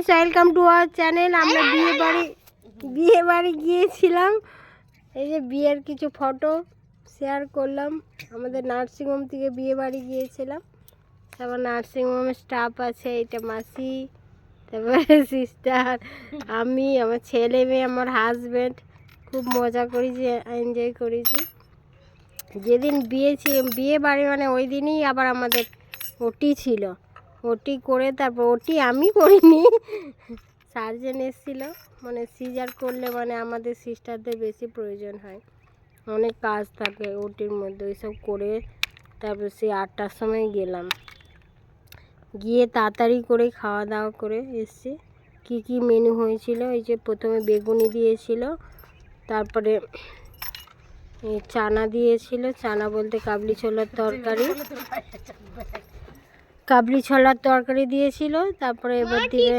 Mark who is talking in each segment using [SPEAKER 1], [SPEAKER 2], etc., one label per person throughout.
[SPEAKER 1] Friends welcome to our channel আমরা বিয়ে বাড়ি বিয়ে বাড়ি গিয়েছিলাম। এই যে বিয়ের কিছু ফটো শেয়ার করলাম। আমাদের নার্সিংহোম থেকে বিয়ে বাড়ি গিয়েছিলাম। তারপর নার্সিংহোমের স্টাফ আছে এটা মাসি তারপরে সিস্টার আমি আমার ছেলে মেয়ে আমার হাজব্যান্ড খুব মজা করেছি এনজয় করেছি। যেদিন বিয়ে বিয়ে বাড়ি মানে ওই দিনই আবার আমাদের ওটি ছিল। ওটি করে তারপর ওটি আমি করিনি। সার্জেন এসেছিল। মানে সিজার করলে মানে আমাদের সিস্টারদের বেশি প্রয়োজন হয়। অনেক কাজ থাকে ওটির মধ্যে, ওইসব করে তারপর সেই আটটার সময় গেলাম। গিয়ে তাড়াতাড়ি করে খাওয়া দাওয়া করে এসছি। কি কি মেনু হয়েছিল? এই যে প্রথমে বেগুনি দিয়েছিল, তারপরে চানা দিয়েছিল। চানা বলতে কাবলি ছোলার তরকারি। কাবলি ছোলার তরকারি দিয়েছিল তারপরে এবার দিবে।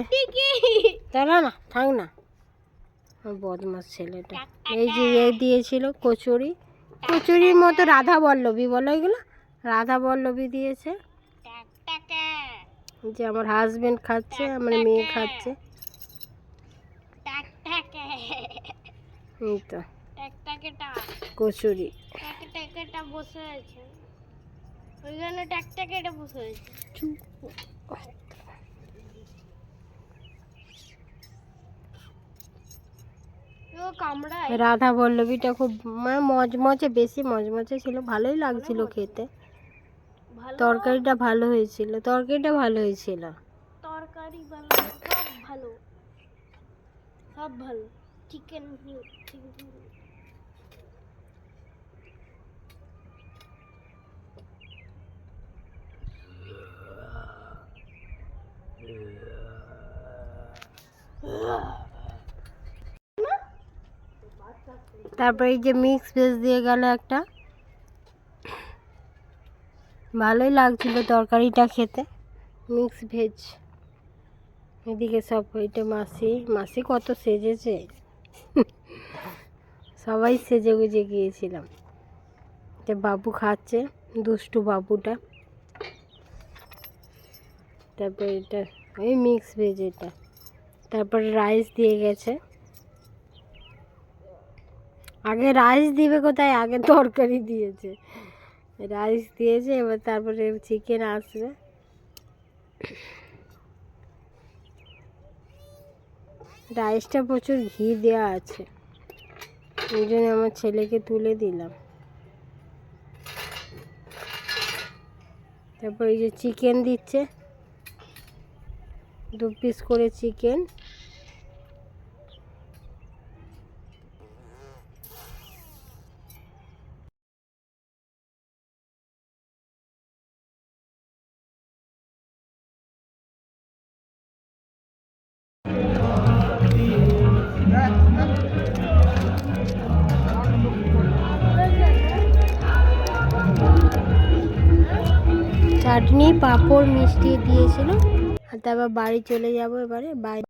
[SPEAKER 1] দাঁড়া না থাক না। বদমাস ছেলেটা। এই যে এ দিয়েছিল কচুরি। কচুরির মতো রাধা বল্লভী বলো এগুলো? রাধা বল্লভী দিয়েছে। যে আমার হাজবেন্ড খাচ্ছে আমার মেয়ে খাচ্ছে। এই তো। কচুরি।
[SPEAKER 2] বসে আছে। ওইখানে ট্যাকটাকে এটা বসে কামড়ায়।
[SPEAKER 1] রাধা বল্লভীটা খুব মানে মজমজে বেশি মজমজে ছিল ভালোই লাগছিল খেতে। তরকারিটা ভালো হয়েছিল তরকারিটা ভালো হয়েছিল।
[SPEAKER 2] তরকারি ভালো সব ভালো। চিকেন
[SPEAKER 1] তারপরে এই যে মিক্স ভেজ দিয়ে গেল একটা। ভালোই লাগছিল তরকারিটা খেতে। মিক্স ভেজ এদিকে সব এটা মাসি। মাসি কত সেজেছে। সবাই সেজে গুজে গিয়েছিলাম। যে বাবু খাচ্ছে, দুষ্টু বাবুটা। তারপরে এটা ওই মিক্স ভেজ এটা। তারপরে রাইস দিয়ে গেছে। আগে রাইস দিবে কোথায়? আগে তরকারি দিয়েছে। রাইস দিয়েছে, এবার তারপরে চিকেন আসবে। রাইসটা প্রচুর ঘি দেওয়া আছে। ওই জন্য আমার ছেলেকে তুলে দিলাম। তারপর এই যে চিকেন দিচ্ছে। দু পিস করে চিকেন চাটনি পাঁপড় মিষ্টি দিয়েছিল। তারপর বাড়ি চলে যাব এবারে। বাড়ি